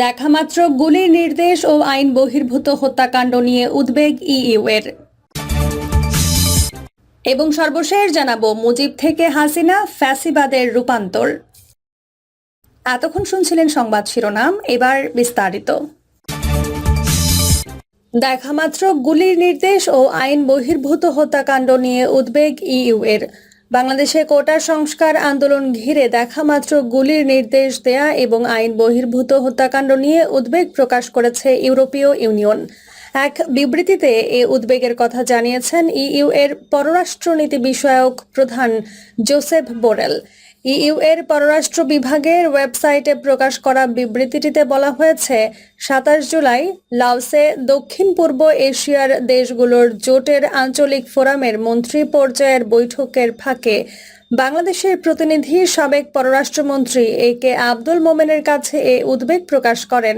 দেখামাত্র গুলির নির্দেশ ও আইন বহির্ভূত হত্যাকাণ্ড নিয়ে উদ্বেগ ইইউ এর এবং সর্বশেষ জানাব মুজিব থেকে হাসিনা ফ্যাসিবাদের রূপান্তর। এতক্ষণ শুনছিলেন সংবাদ শিরোনাম, এবার বিস্তারিত। দেখামাত্র গুলির নির্দেশ ও আইন বহির্ভূত হত্যাকাণ্ড নিয়ে উদ্বেগ ইইউ এর বাংলাদেশে কোটা সংস্কার আন্দোলন ঘিরে দেখা মাত্র গুলির নির্দেশ দেয়া এবং আইন বহির্ভূত হত্যাকাণ্ড নিয়ে উদ্বেগ প্রকাশ করেছে ইউরোপীয় ইউনিয়ন। এক বিবৃতিতে এ উদ্বেগের কথা জানিয়েছেন ইইউ এর পররাষ্ট্রনীতি বিষয়ক প্রধান জোসেফ বোরেল। ইইউ এর পররাষ্ট্র বিভাগের ওয়েবসাইটে প্রকাশ করা বিবৃতিটিতে বলা হয়েছে, সাতাশ জুলাই লাওসে দক্ষিণ পূর্ব এশিয়ার দেশগুলোর জোটের আঞ্চলিক ফোরামের মন্ত্রী পর্যায়ের বৈঠকের ফাঁকে বাংলাদেশের প্রতিনিধি সাবেক পররাষ্ট্রমন্ত্রী এ কে আব্দুল মোমেনের কাছে এ উদ্বেগ প্রকাশ করেন।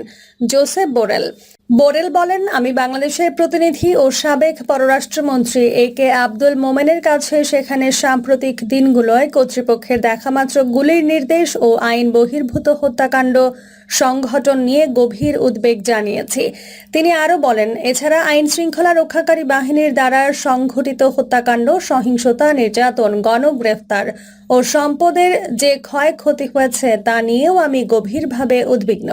Joseph Borrell. বোরেল বলেন, আমি বাংলাদেশের প্রতিনিধি ও সাবেক পররাষ্ট্রমন্ত্রী এ কে আব্দুল মোমেনের কাছে সেখানে সাম্প্রতিক দিনগুলোয় কর্তৃপক্ষের দেখামাত্র গুলির নির্দেশ ও আইন বহির্ভূত হত্যাকাণ্ড সংঘটন নিয়ে গভীর উদ্বেগ জানিয়েছি। তিনি আরও বলেন, এছাড়া আইন শৃঙ্খলা রক্ষাকারী বাহিনীর দ্বারা সংঘটিত হত্যাকাণ্ড, সহিংসতা, নির্যাতন, গণগ্রেফতার ও সম্পদের যে ক্ষয়ক্ষতি হয়েছে তা নিয়েও আমি গভীরভাবে উদ্বিগ্ন।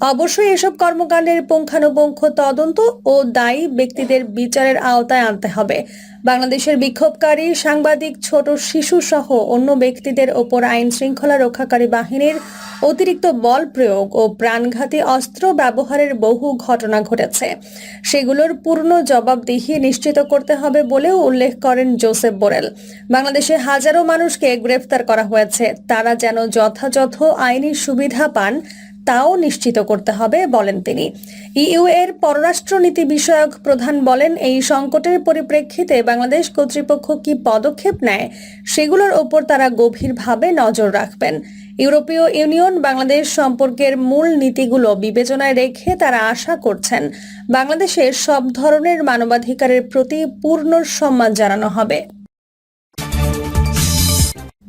অবশ্যই এসব কর্মকাণ্ডের পুঙ্খানুপুঙ্খ তদন্ত ও দায়ী ব্যক্তিদের বিচারের আওতায় আনতে হবে। বাংলাদেশের বিক্ষোভকারী, সাংবাদিক, ছোট শিশু সহ অন্য ব্যক্তিদের ওপর আইন শৃঙ্খলা রক্ষাকারী বাহিনীর অতিরিক্ত বল প্রয়োগ ও প্রাণঘাতী অস্ত্র ব্যবহারের বহু ঘটনা ঘটেছে। সেগুলোর পূর্ণ জবাবদিহি নিশ্চিত করতে হবে বলেও উল্লেখ করেন জোসেফ বোরেল। বাংলাদেশে হাজারো মানুষকে গ্রেফতার করা হয়েছে। তারা যেন যথাযথ আইনি সুবিধা পান তাও নিশ্চিত করতে হবে, বলেন তিনি। ইইউ এর পররাষ্ট্রনীতি বিষয়ক প্রধান বলেন, এই সংকটের পরিপ্রেক্ষিতে বাংলাদেশ কর্তৃপক্ষ কি পদক্ষেপ নেয়, সেগুলোর ওপর তারা গভীরভাবে নজর রাখবেন। ইউরোপীয় ইউনিয়ন বাংলাদেশ সম্পর্কের মূল নীতিগুলো বিবেচনায় রেখে তারা আশা করছেন বাংলাদেশের সব ধরনের মানবাধিকারের প্রতি পূর্ণ সম্মান জানানো হবে।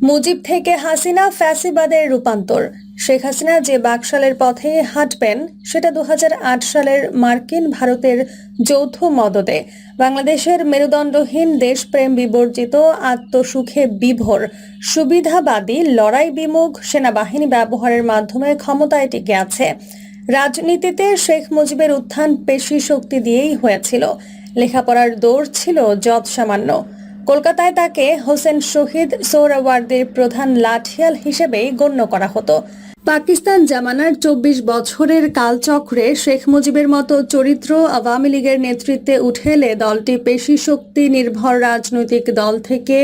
মুজিব থেকে হাসিনা ফ্যাসিবাদের রূপান্তর। শেখ হাসিনা যে বাকশালের পথে হাঁটবেন, সেটা দু হাজার আট সালের মার্কিন ভারতের যৌথ মদদে। বাংলাদেশের মেরুদণ্ডহীন দেশপ্রেম বিবর্জিত, আত্মসুখে বিভোর, সুবিধাবাদী লড়াই বিমুখ সেনাবাহিনী ব্যবহারের মাধ্যমে ক্ষমতায় টিকে আছে। রাজনীতিতে শেখ মুজিবের উত্থান পেশি শক্তি দিয়েই হয়েছিল। লেখাপড়ার দৌড় ছিল যৎ সামান্য। কলকাতায় তাকে হোসেন শহীদ সোহরাওয়ার্দের প্রধান লাঠিয়াল হিসেবেই গণ্য করা হতো। পাকিস্তান জামানার চব্বিশ বছরের কালচক্রে শেখ মুজিবের মতো চরিত্র আওয়ামী লীগের নেতৃত্বে উঠে এলে দলটি পেশি শক্তি নির্ভর রাজনৈতিক দল থেকে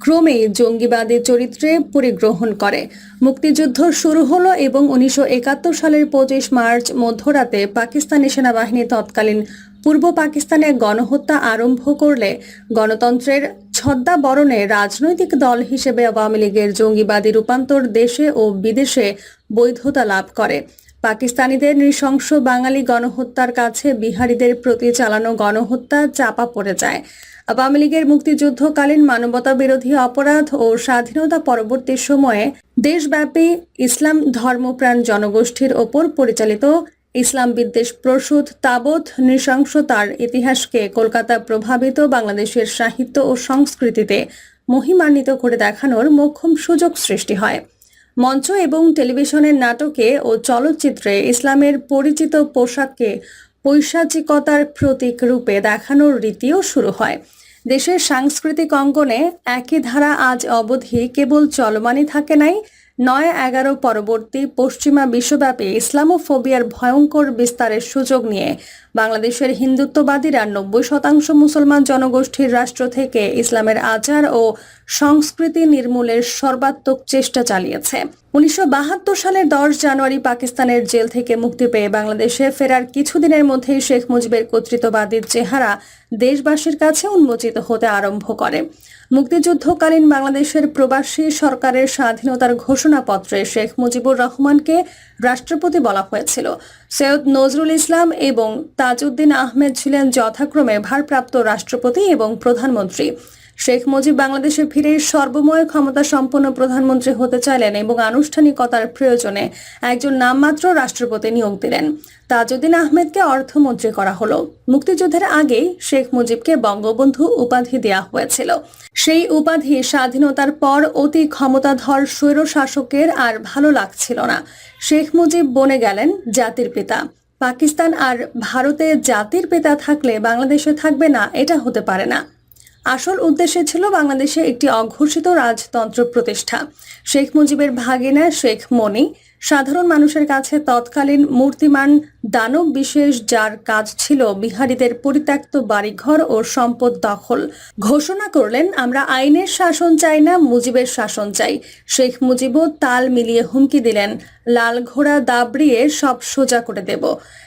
ক্রমেই জঙ্গিবাদী চরিত্রে পরিগ্রহণ করে। মুক্তিযুদ্ধ শুরু হলো এবং উনিশশো একাত্তর সালের পঁচিশ মার্চ মধ্যরাতে পাকিস্তানি সেনাবাহিনী তৎকালীন পূর্ব পাকিস্তানে গণহত্যা আরম্ভ করলে গণতন্ত্রের ছদ্মাবরণে রাজনৈতিক দল হিসেবে আওয়ামী লীগের জঙ্গিবাদী রূপান্তর দেশে ও বিদেশে বৈধতা লাভ করে। পাকিস্তানিদের নৃশংস বাঙালি গণহত্যার কাছে বিহারীদের প্রতি চালানো গণহত্যা চাপা পড়ে যায়। আওয়ামী লীগের মুক্তিযুদ্ধকালীন মানবতা বিরোধী অপরাধ ও স্বাধীনতা পরবর্তী সময়ে দেশব্যাপী ইসলাম ধর্মপ্রাণ জনগোষ্ঠীর ওপর পরিচালিত ইসলাম বিদ্বেষ প্রসূত তাবৎ নৃশংসতার ইতিহাসকে কলকাতা প্রভাবিত বাংলাদেশের সাহিত্য ও সংস্কৃতিতে মহিমান্বিত করে দেখানোর মোক্ষম সুযোগ সৃষ্টি হয়। মঞ্চ এবং টেলিভিশনের নাটকে ও চলচ্চিত্রে ইসলামের পরিচিত পোশাককে পৈশাচিকতার প্রতীক রূপে দেখানোর রীতিও শুরু হয়। দেশের সাংস্কৃতিক অঙ্গনে একই ধারা আজ অবধি কেবল চলমানই থাকে নাই। নয় এগারো পরবর্তী পশ্চিমা বিশ্বব্যাপী ইসলামোফোবিয়ার ভয়ঙ্কর বিস্তারের সুযোগ নিয়ে বাংলাদেশের হিন্দুত্ববাদীরা নব্বই শতাংশ মুসলমান জনগোষ্ঠীর রাষ্ট্র থেকে ইসলামের আচার ও সংস্কৃতি নির্মূলের সর্বাত্মক চেষ্টা চালিয়েছে। উনিশশো বাহাত্তর সালের দশ জানুয়ারি পাকিস্তানের জেল থেকে মুক্তি পেয়ে বাংলাদেশে ফেরার কিছুদিনের মধ্যেই শেখ মুজিবের কর্তৃত্ববাদীর চেহারা দেশবাসীর কাছে উন্মোচিত হতে আরম্ভ করে। মুক্তিযুদ্ধকালীন বাংলাদেশের প্রবাসী সরকারের স্বাধীনতার ঘোষণাপত্রে শেখ মুজিবুর রহমানকে রাষ্ট্রপতি বলা হয়েছিল। সৈয়দ নজরুল ইসলাম এবং তাজউদ্দিন আহমেদ ছিলেন যথাক্রমে ভারপ্রাপ্ত রাষ্ট্রপতি এবং প্রধানমন্ত্রী। শেখ মুজিব বাংলাদেশে ফিরে সর্বময় ক্ষমতা সম্পন্ন প্রধানমন্ত্রী হতে চাইলেন এবং আনুষ্ঠানিকতার প্রয়োজনে একজন নামমাত্র রাষ্ট্রপতি নিয়োগ দিলেন। তাজউদ্দিন আহমেদকে অর্থমন্ত্রী করা হলো। মুক্তিযুদ্ধের আগেই শেখ মুজিবকে বঙ্গবন্ধু উপাধি দেওয়া হয়েছিল। সেই উপাধি স্বাধীনতার পর অতি ক্ষমতাধর স্বৈর শাসকের আর ভালো লাগছিল না। শেখ মুজিব বনে গেলেন জাতির পিতা। পাকিস্তান আর ভারতে জাতির পিতা থাকলে বাংলাদেশে থাকবে না, এটা হতে পারে না। আসল উদ্দেশ্যে ছিল বাংলাদেশে একটি অঘোষিত রাজতন্ত্র প্রতিষ্ঠা। শেখ মুজিবের ভাগিনা শেখ মনি সাধারণ মানুষের কাছে তৎকালীন মূর্তিমান দানব বিশেষ যার কাজ ছিল বিহারীদের পরিত্যক্ত বাড়িঘর ও সম্পদ দখল। ঘোষণা করলেন, আমরা আইনের শাসন চাই না, মুজিবের শাসন চাই। শেখ মুজিবও তাল মিলিয়ে হুমকি দিলেন, লাল ঘোড়া দাবড়িয়ে সব সোজা করে দেব।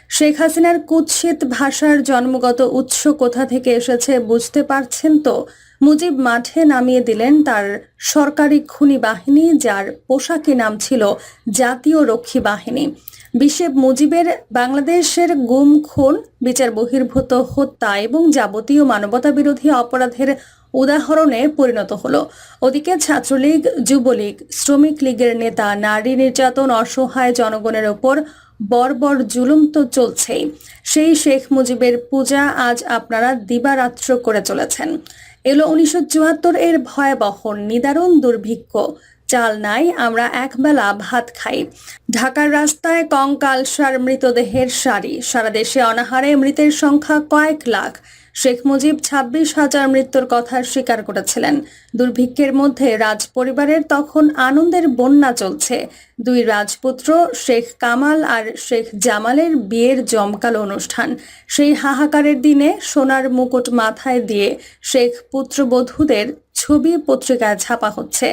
শেখ হাসিনার কুৎসিত ভাষার জন্মগত উৎস কোথা থেকে এসেছে বুঝতে পারছেন তো? মুজিব মাঠে নামিয়ে দিলেন তার সরকারি খুনি বাহিনী, যার পোশাকি নাম ছিল জাতীয় রক্ষী বাহিনী। বিশ্বে মুজিবের বাংলাদেশের গুম, খুন, বিচার বহির্ভূত, হত্যা এবং যাবতীয় মানবতা বিরোধী অপরাধের উদাহরণে পরিণত হলো। ওদিকে ছাত্রলীগ, যুবলীগ, শ্রমিক লীগের নেতা, নারী নির্যাতন, অসহায় জনগণের ওপর বর্বর জুলুম তো চলছেই। সেই শেখ মুজিবের পূজা আজ আপনারা দিবারাত্র করে চলেছেন। এলো উনিশশো চুয়াত্তর এর ভয়াবহ নিদারুণ দুর্ভিক্ষ। চাল নাই, আমরা একবেলা ভাত খাই। ঢাকার রাস্তায় কঙ্কাল সার মৃতদেহের সারি। সারা দেশে অনাহারে মৃতের সংখ্যা কয়েক লাখ। শেখ মুজিব ছাব্বিশ হাজার মৃত্যুর কথা স্বীকার করেছিলেন। দুর্ভিক্ষের মধ্যে রাজ পরিবারের তখন আনন্দের বন্যা চলছে। দুই রাজপুত্র, শেখ কামাল আর শেখ জামালের বিয়ের জমকালো অনুষ্ঠান। সেই হাহাকারের দিনে সোনার মুকুট মাথায় দিয়ে শেখ পুত্রবধূদের ছবি পত্রিকায় ছাপা হচ্ছে।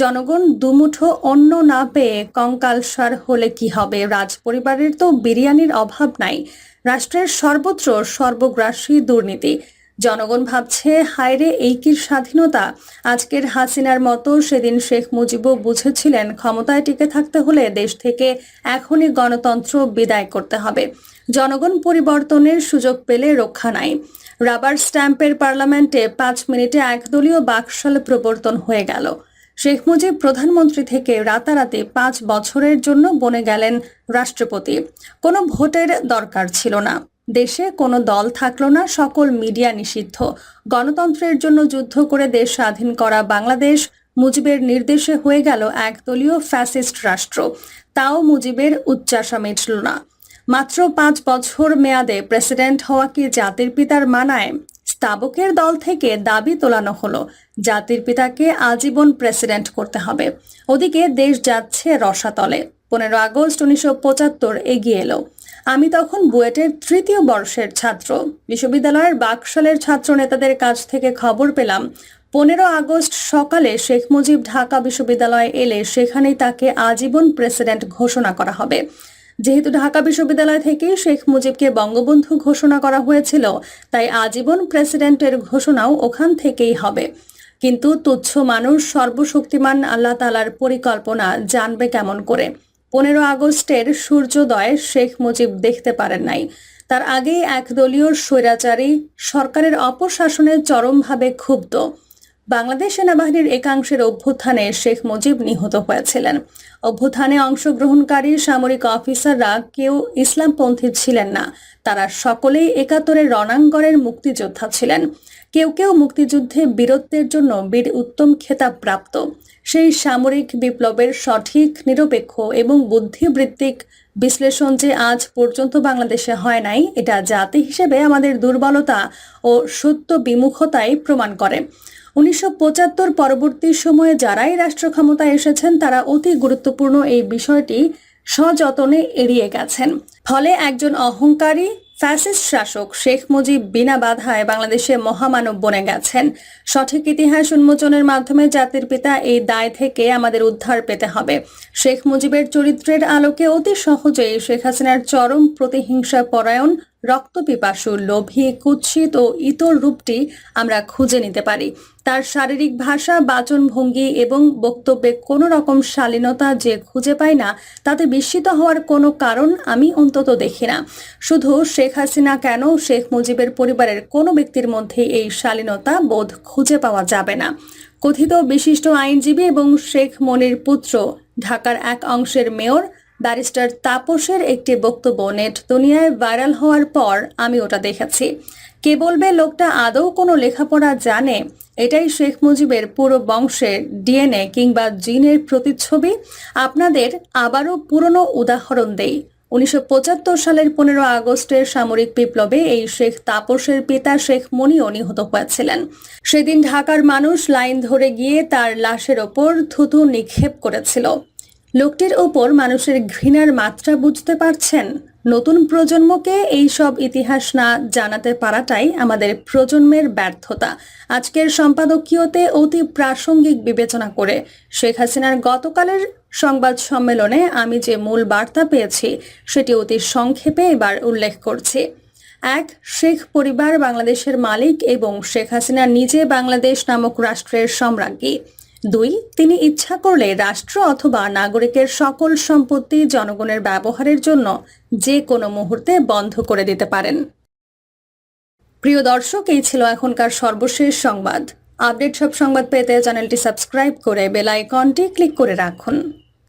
জনগণ দুমুঠো অন্ন না পেয়ে কঙ্কালসার হলে কি হবে? রাজ পরিবারের তো বিরিয়ানির অভাব নাই। রাষ্ট্রের সর্বত্র সর্বগ্রাসী দুর্নীতি। জনগণ ভাবছে, হায়রে, এই কি স্বাধীনতা? আজকের হাসিনার মতো সেদিন শেখ মুজিবও বুঝেছিলেন, ক্ষমতায় টিকে থাকতে হলে দেশ থেকে এখনই গণতন্ত্র বিদায় করতে হবে। জনগণ পরিবর্তনের সুযোগ পেলে রক্ষা নাই। রাবার স্ট্যাম্পের পার্লামেন্টে পাঁচ মিনিটে একদলীয় বাকশাল প্রবর্তন হয়ে গেল। শেখ মুজিব প্রধানমন্ত্রী থেকে রাতারাতি পাঁচ বছরের জন্য বনে গেলেন রাষ্ট্রপতি। কোনো ভোটের দরকার ছিল না। দেশে কোনো দল থাকল না, সকল মিডিয়া নিষিদ্ধ। গণতন্ত্রের জন্য যুদ্ধ করে দেশ স্বাধীন করা বাংলাদেশ মুজিবের নির্দেশে হয়ে গেল একদলীয় ফ্যাসিস্ট রাষ্ট্র। তাও মুজিবের উচ্চাসা মিটল না। মাত্র পাঁচ বছর মেয়াদে প্রেসিডেন্ট হওয়া কি জাতির পিতার মানায়? স্তাবকের দল থেকে দাবি তোলানো হলো, জাতির পিতাকে আজীবন প্রেসিডেন্ট করতে হবে। ওদিকে দেশ যাচ্ছে রসাতলে। পনেরো আগস্ট উনিশশো পঁচাত্তর এগিয়ে এলো। আমি তখন বুয়েটের তৃতীয় বর্ষের ছাত্র। বিশ্ববিদ্যালয়ের বাকশালের ছাত্র নেতাদের কাছ থেকে খবর পেলাম, পনেরো আগস্ট সকালে শেখ মুজিব ঢাকা বিশ্ববিদ্যালয়ে এলে সেখানেই তাকে আজীবন প্রেসিডেন্ট ঘোষণা করা হবে। যেহেতু ঢাকা বিশ্ববিদ্যালয় থেকে শেখ মুজিবকে বঙ্গবন্ধু ঘোষণা করা হয়েছিল, তাই আজীবন প্রেসিডেন্টের ঘোষণাও ওখান থেকেই হবে। কিন্তু তুচ্ছ মানুষ, সর্বশক্তিমান আল্লাহ তালার পরিকল্পনা জানবে কেমন করে? পনেরো আগস্টের সূর্যোদয় শেখ মুজিব দেখতে পারেন নাই। তার আগেই একদলীয় স্বৈরাচারী, সরকারের অপশাসনে চরমভাবে ক্ষুব্ধ। বাংলাদেশ সেনাবাহিনীর একাংশের অভ্যুত্থানে শেখ মুজিব নিহত হয়েছিলেন। অভ্যুত্থানে অংশগ্রহণকারী সামরিক অফিসাররা কেউ ইসলামপন্থী ছিলেন না। তারা সকলেই একাত্তরের রণাঙ্গনের মুক্তিযোদ্ধা ছিলেন। কেউ কেউ মুক্তিযুদ্ধে বীরত্বের জন্য বীর উত্তম খেতাব প্রাপ্ত সেই সামরিক বিপ্লবের সঠিক নিরপেক্ষ এবং বুদ্ধিবৃত্তিক বিশ্লেষণ যে আজ পর্যন্ত বাংলাদেশে হয় নাই, এটা জাতি হিসেবে আমাদের দুর্বলতা ও সত্য বিমুখতাই প্রমাণ করে। উনিশশো পঁচাত্তর পরবর্তী সময়ে যারাই রাষ্ট্র ক্ষমতায় এসেছেন, তারা অতি গুরুত্বপূর্ণ এই বিষয়টি সযতনে এড়িয়ে গেছেন। ফলে একজন অহংকারী ফ্যাসিস্ট শাসক শেখ মুজিব বিনা বাধায় বাংলাদেশে মহামানব বনে গেছেন। সঠিক ইতিহাস উন্মোচনের মাধ্যমে জাতির পিতা এই দায় থেকে আমাদের উদ্ধার পেতে হবে। শেখ মুজিবের চরিত্রের আলোকে অতি সহজেই শেখ হাসিনার চরম প্রতিহিংসা পরায়ণ রক্তপিপাসু, লোভী, কুৎসিত ও ইতর রূপটি আমরা খুঁজে নিতে পারি। তার শারীরিক ভাষা বাচন ভঙ্গি এবং বক্তব্যে কোনো রকম শালীনতা যে খুঁজে পায় না, তাতে বিস্মিত হওয়ার কোনো কারণ আমি অন্তত দেখি না। শুধু শেখ হাসিনা কেন শেখ মুজিবের পরিবারের কোনো ব্যক্তির মধ্যে এই শালীনতা বোধ খুঁজে পাওয়া যাবে না? কথিত বিশিষ্ট আইনজীবী এবং শেখ মনির পুত্র, ঢাকার এক অংশের মেয়র ব্যারিস্টার তাপসের একটি বক্তব্য নেট দুনিয়ায় ভাইরাল হওয়ার পর আমি ওটা দেখেছি। কে বলবে লোকটা আদৌ কোনো লেখাপড়া জানে? এটাই শেখ মুজিবের পুরো বংশের ডিএনএ কিংবা জিনের প্রতিচ্ছবি। আপনাদের আবারও পুরনো উদাহরণ দেই। উনিশশো পঁচাত্তর সালের পনেরো আগস্টের সামরিক বিপ্লবে এই শেখ তাপসের পিতা শেখ মনিও নিহত হয়েছিলেন। সেদিন ঢাকার মানুষ লাইন ধরে গিয়ে তার লাশের ওপর থুতু নিক্ষেপ করেছিল। লোকটির ওপর মানুষের ঘৃণার মাত্রা বুঝতে পারছেন? নতুন প্রজন্মকে এই সব ইতিহাস না জানাতে পারাটাই আমাদের প্রজন্মের ব্যর্থতা। আজকের সম্পাদকীয়তে অতি প্রাসঙ্গিক বিবেচনা করে শেখ হাসিনার গতকালের সংবাদ সম্মেলনে আমি যে মূল বার্তা পেয়েছি, সেটি অতি সংক্ষেপে এবার উল্লেখ করছি। এক, শেখ পরিবার বাংলাদেশের মালিক এবং শেখ হাসিনা নিজে বাংলাদেশ নামক রাষ্ট্রের সম্রাজ্ঞী। দুই, তিনি ইচ্ছা করলে রাষ্ট্র অথবা নাগরিকের সকল সম্পত্তি জনগণের ব্যবহারের জন্য যে কোনো মুহূর্তে বন্ধ করে দিতে পারেন। প্রিয় দর্শক, এই ছিল এখনকার সর্বশেষ সংবাদ। আপডেট সব সংবাদ পেতে চ্যানেলটি সাবস্ক্রাইব করে বেল আইকনটি ক্লিক করে রাখুন।